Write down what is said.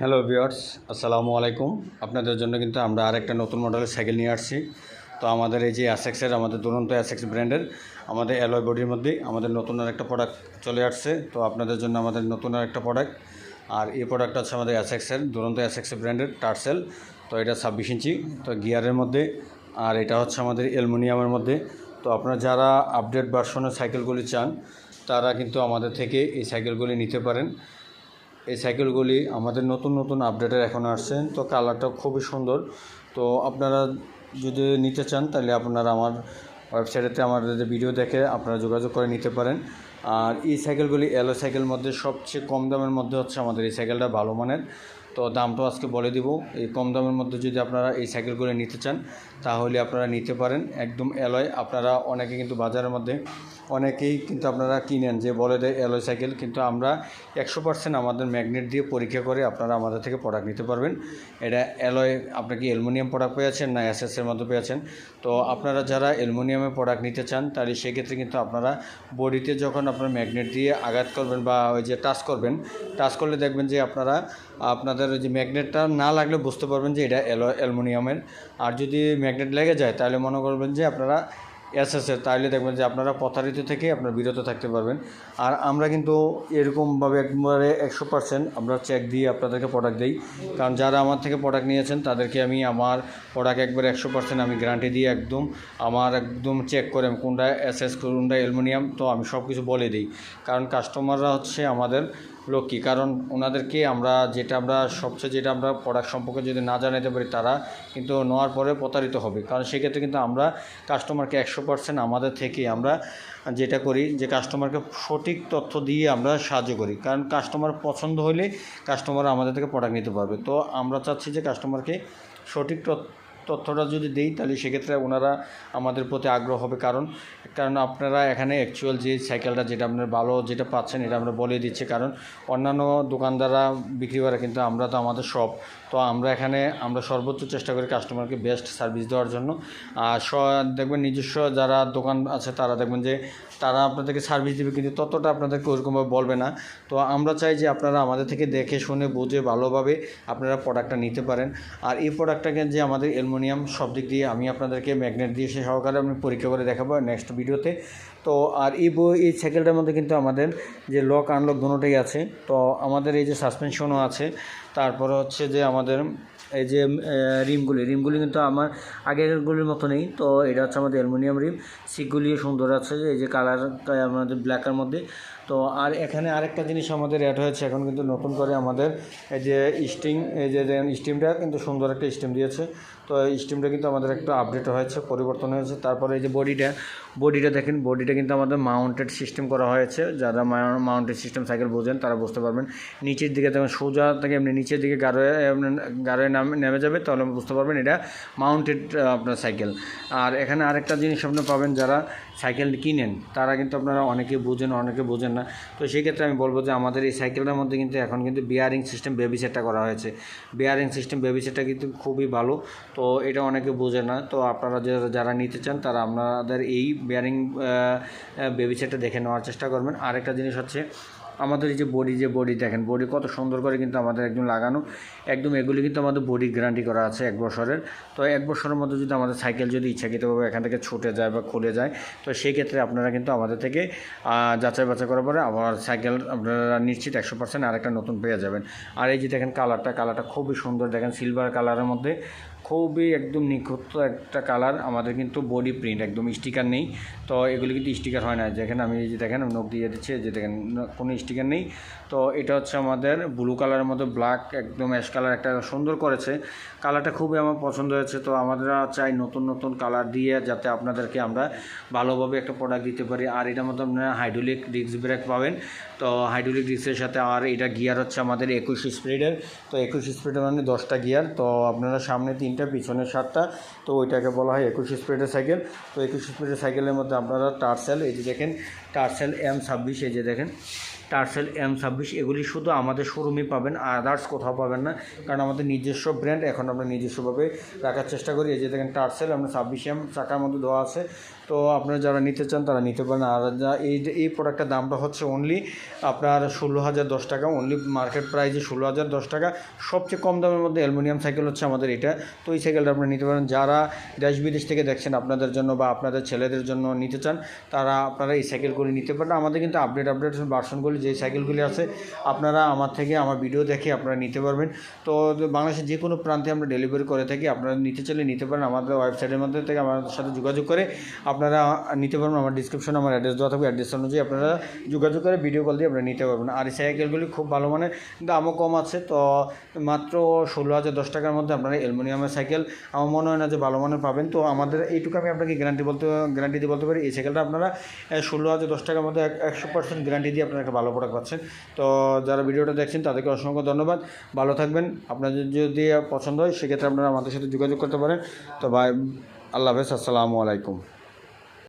Hello viewers আসসালামু আলাইকুম আপনাদের জন্য কিন্তু আমরা আরেকটা নতুন মডেলের সাইকেল নিয়ে আসছি। তো আমাদের এই যে অ্যাসেক্সের আমাদের দুরন্ত অ্যাসেক্স ব্র্যান্ডের আমাদের অ্যালয় বডির মধ্যে আমাদের নতুন আর একটা প্রোডাক্ট চলে আসছে। তো আপনাদের জন্য আমাদের নতুন আর একটা প্রোডাক্ট আর এই প্রোডাক্টটা হচ্ছে আমাদের অ্যাসেক্সের দুরন্ত অ্যাসেক্স ব্র্যান্ডের টার্সেল তো এটা ছাব্বিশ ইঞ্চি। তো গিয়ারের মধ্যে, আর এটা হচ্ছে আমাদের অ্যালুমিনিয়ামের মধ্যে। তো আপনারা যারা আপডেট ভার্সনের সাইকেলগুলি চান, তারা কিন্তু আমাদের থেকে এই সাইকেলগুলি নিতে পারেন। এই সাইকেলগুলি আমাদের নতুন নতুন আপডেটের এখন আসছেন তো কালারটা খুবই সুন্দর। তো আপনারা যদি নিতে চান, তাহলে আপনারা আমার ওয়েবসাইটেতে আমাদের ভিডিও দেখে আপনারা যোগাযোগ করে নিতে পারেন। আর এই সাইকেলগুলি এলো সাইকেল মধ্যে সবচেয়ে কম দামের মধ্যে হচ্ছে আমাদের এই সাইকেলটা ভালো মানের। তো দামটাও আজকে বলে দিব। এই কম দামের মধ্যে যদি আপনারা এই সাইকেলগুলো নিতে চান, তাহলে আপনারা নিতে পারেন। একদম অ্যালয়, আপনারা অনেকে কিন্তু বাজারের মধ্যে অনেকেই কিন্তু আপনারা কিনেন যে বলে দেয় অ্যালয় সাইকেল, কিন্তু আমরা একশো পার্সেন্ট আমাদের ম্যাগনেট দিয়ে পরীক্ষা করে আপনারা আমাদের থেকে প্রোডাক্ট নিতে পারবেন। এটা অ্যালয় আপনার কি অ্যালুমিনিয়াম প্রোডাক্ট পেয়েছেন না এসএসের মধ্যে পেয়েছেন তো আপনারা যারা অ্যালুমিনিয়ামের প্রোডাক্ট নিতে চান, তাহলে সেক্ষেত্রে কিন্তু আপনারা বডিতে যখন আপনার ম্যাগনেট দিয়ে আঘাত করবেন বা ওই যে টাচ করবেন টাচ করলে দেখবেন যে আপনারা, আপনাদের ওই যে ম্যাগনেটটা না লাগলে বুঝতে পারবেন যে এটা অ্যালো অ্যালুমিনিয়ামের। আর যদি ম্যাগনেট লেগে যায়, তাহলে মনে করবেন যে আপনারা এসএসের তাহলে দেখবেন যে আপনারা প্রতারিত থেকে আপনার বিরত থাকতে পারবেন। আর আমরা কিন্তু এরকমভাবে একবারে একশো পার্সেন্ট আমরা চেক দিয়ে আপনাদেরকে প্রোডাক্ট দিই। কারণ যারা আমার থেকে প্রোডাক্ট নিয়েছেন, তাদেরকে আমি আমার প্রোডাক্ট একবারে একশো পার্সেন্ট আমি গ্যারান্টি দিয়ে একদম আমার একদম চেক করে কোনটা এসএস কোনটা অ্যালুমিনিয়াম, তো আমি সব কিছু বলে দিই। কারণ কাস্টমাররা হচ্ছে আমাদের লক্ষ্মী কারণ ওনাদেরকে আমরা যেটা আমরা, সবচেয়ে যেটা আমরা প্রোডাক্ট সম্পর্কে যদি না জানাতে পারি তারা কিন্তু নেওয়ার পরে প্রতারিত হবে। কারণ সেক্ষেত্রে কিন্তু আমরা কাস্টমারকে একশো পার্সেন্ট আমাদের থেকে আমরা যেটা করি যে কাস্টমারকে সঠিক তথ্য দিয়ে আমরা সাহায্য করি। কারণ কাস্টমার পছন্দ হলে কাস্টমার আমাদের থেকে প্রোডাক্ট নিতে পারবে। তো আমরা চাচ্ছি যে কাস্টমারকে সঠিক তথ্য তথ্যটা যদি দেই, তাহলে সেক্ষেত্রে ওনারা আমাদের প্রতি আগ্রহ হবে। কারণ কারণ আপনারা এখানে অ্যাকচুয়াল যে সাইকেলটা যেটা আপনার ভালো যেটা পাচ্ছেন, এটা আমরা বলে দিচ্ছি। কারণ, অন্যান্য দোকানদাররা বিক্রি করে কিন্তু আমরা তো আমাদের সব তো আমরা এখানে, আমরা সর্বোচ্চ চেষ্টা করি কাস্টমারকে বেস্ট সার্ভিস দেওয়ার জন্য। আর দেখবেন নিজস্ব যারা দোকান আছে, তারা দেখবেন যে তারা আপনাদেরকে সার্ভিস দেবে, কিন্তু ততটা আপনাদেরকে ওরকমভাবে বলবে না। তো আমরা চাই যে আপনারা আমাদের থেকে দেখে শুনে বুঝে ভালোভাবে আপনারা প্রোডাক্টটা নিতে পারেন। আর এই প্রোডাক্টটাকে যে আমাদের অ্যালুমিনিয়াম সব দিক দিয়ে আমি আপনাদেরকে ম্যাগনেট দিয়ে সে সহকারে আমি পরীক্ষা করে দেখাবো নেক্সট ভিডিওতে তো আর এই বই, এই সাইকেলটার মধ্যে কিন্তু আমাদের যে লক আনলক দুটোই আছে। তো আমাদের এই যে সাসপেনশনও আছে। তারপরে হচ্ছে যে আমাদের এই যে রিমগুলি রিমগুলি কিন্তু আমার আগেরগুলির মতো নেই। তো এটা হচ্ছে আমাদের অ্যালুমিনিয়াম রিম। সিটগুলিও সুন্দর আছে, এই যে কালারটা আমাদের ব্ল্যাকের মধ্যে। তো আর এখানে আরেকটা জিনিস আমাদের অ্যাড হয়েছে, এখন কিন্তু নতুন করে আমাদের এই যে স্টিং এই যে স্টিমটা কিন্তু সুন্দর একটা স্টিম দিয়েছে। তো স্টিমটা কিন্তু আমাদের একটু আপডেট হয়েছে, পরিবর্তন হয়েছে। তারপরে এই যে বডিটা বডিটা দেখেন বডিটা কিন্তু আমাদের মাউন্টেড সিস্টেম করা হয়েছে। যারা মাউন্টেড সিস্টেম সাইকেল বোঝেন, তারা বুঝতে পারবেন। নিচের দিকে যখন সোজা থেকে এমনি নিচের দিকে গাড়োয় গাড়োয় নামে নেমে যাবে, তাহলে বুঝতে পারবেন এটা মাউন্টেড আপনার সাইকেল আর এখানে আরেকটা জিনিস আপনি পাবেন, যারা সাইকেল কিনেন, তারা কিন্তু আপনারা অনেকে বোঝেন অনেকে বোঝেন না। তো সেই ক্ষেত্রে আমি বলব যে আমাদের এই সাইকেলটার মধ্যে কিন্তু এখন কিন্তু বিয়ারিং সিস্টেম বেবি সেটটা করা হয়েছে। বিয়ারিং সিস্টেম বেবি সেটটা কিন্তু খুবই ভালো, তো এটা অনেকে বোঝে না। তো আপনারা যারা নিতে চান, তারা আপনাদের এই বিয়ারিং বেবি দেখে নেওয়ার চেষ্টা করবেন। আরেকটা জিনিস হচ্ছে, আমাদের এই যে বডি যে বডি দেখেন বডি কত সুন্দর করে কিন্তু আমাদের একদম লাগানো। একদম এগুলি কিন্তু আমাদের বডি গ্যারান্টি করা আছে এক বছরের। তো এক বছরের মধ্যে যদি আমাদের সাইকেল যদি ইচ্ছাকৃতভাবে এখান থেকে ছুটে যায় বা খুলে যায়, তো সেই ক্ষেত্রে আপনারা কিন্তু আমাদের থেকে যাচাই বাছাই করার পরে আবার সাইকেল আপনারা নিশ্চিত একশো পার্সেন্ট আরেকটা নতুন পেয়ে যাবেন। আর এই যে দেখেন কালারটা কালারটা খুবই সুন্দর। দেখেন সিলভার কালারের মধ্যে খুবই একদম নিখুঁত একটা কালার আমাদের কিন্তু বডি প্রিন্ট একদম স্টিকার নেই। তো এগুলি কিন্তু স্টিকার হয় না। যেখানে আমি এই যে দেখেন, নখ দিয়ে দিচ্ছি যে দেখেন কোনো স্টিকার নেই। তো এটা হচ্ছে আমাদের ব্লু কালারের মতো ব্ল্যাক একদম অ্যাশ কালার একটা সুন্দর করেছে। কালারটা খুবই আমার পছন্দ হয়েছে। তো আমরা চাই নতুন নতুন কালার দিয়ে যাতে আপনাদেরকে আমরা ভালোভাবে একটা প্রোডাক্ট দিতে পারি। আর এটার মধ্যে আপনারা হাইড্রোলিক ডিস্ক ব্রেক পাবেন। তো হাইড্রোলিক ডিস্কের সাথে আর এটা গিয়ার হচ্ছে আমাদের একুশ স্পিডের তো একুশ স্পিডের মানে দশটা গিয়ার তো আপনারা সামনে তিনটা, পিছনের সাতটা, তো ওইটাকে বলা হয় একুশ স্পিডের সাইকেল। তো একুশ স্পিডের সাইকেলের মধ্যে আপনারা টার্সেল, এই যে দেখেন, টার্সেল এম ছাব্বিশ, এই যে দেখেন টার্সেল এম ছাব্বিশ এগুলি শুধু আমাদের শোরুমে পাবেন আদার্স কোথাও পাবেন না, কারণ আমাদের নিজস্ব ব্র্যান্ড এখন আমরা নিজস্বভাবে রাখার চেষ্টা করি। এই যে দেখেন টার্সেল আমরা ছাব্বিশ এম চাকার মধ্যে দেওয়া আছে। তো আপনারা যারা নিতে চান, তারা নিতে পারেন। আর এই এই প্রোডাক্টের দামটা হচ্ছে অনলি আপনার ষোলো হাজার দশ টাকা অনলি মার্কেট প্রাইসে ষোলো হাজার দশ টাকা। সবচেয়ে কম দামের মধ্যে অ্যালুমিনিয়াম সাইকেল হচ্ছে আমাদের এটা। তো এই সাইকেলটা আপনারা নিতে পারেন। যারা দেশ বিদেশ থেকে দেখছেন আপনাদের জন্য বা আপনাদের ছেলেদের জন্য নিতে চান, তারা আপনারা এই সাইকেলগুলি নিতে পারেন। আমাদের কিন্তু আপডেট আপডেট ভার্সনগুলি যে সাইকেলগুলি আছে, আপনারা আমার থেকে আমার ভিডিও দেখে আপনারা নিতে পারবেন। তো বাংলাদেশের যে কোনো প্রান্তে আমরা ডেলিভারি করে থাকি, আপনারা নিতে চাইলে নিতে পারেন। আমাদের ওয়েবসাইটের মধ্যে থেকে আমাদের সাথে যোগাযোগ করে আপনারা নিতে পারবেন। আমার ডিসক্রিপশনে আমার অ্যাড্রেস দেওয়া থাকবে। অ্যাড্রেস অনুযায়ী আপনারা যোগাযোগ করে ভিডিও কল দিয়ে আপনারা নিতে পারবেন। আর এই সাইকেলগুলি খুব ভালো মানের, দামও কম আছে। তো মাত্র ষোলো হাজার দশ টাকার মধ্যে আপনারা অ্যালুমিনিয়ামের সাইকেল, আমার মনে হয় না যে ভালো মানের পাবেন। তো আমাদের, এইটুকু আমি আপনাকে গ্যারান্টি বলতে গ্যারান্টি দিয়ে বলতে পারি, এই সাইকেলটা আপনারা, ষোলো হাজার দশ টাকার মধ্যে একশো পার্সেন্ট গ্যারান্টি দিয়ে আপনারা একটা ভালো প্রোডাক্ট পাচ্ছেন। তো যারা ভিডিওটা দেখছেন, তাদেরকে অসংখ্য ধন্যবাদ। ভালো থাকবেন। আপনাদের যদি পছন্দ হয়, সেক্ষেত্রে আপনারা আমাদের সাথে যোগাযোগ করতে পারেন। তো ভাই, আল্লাহ হাফেজ। আসসালামু আলাইকুম।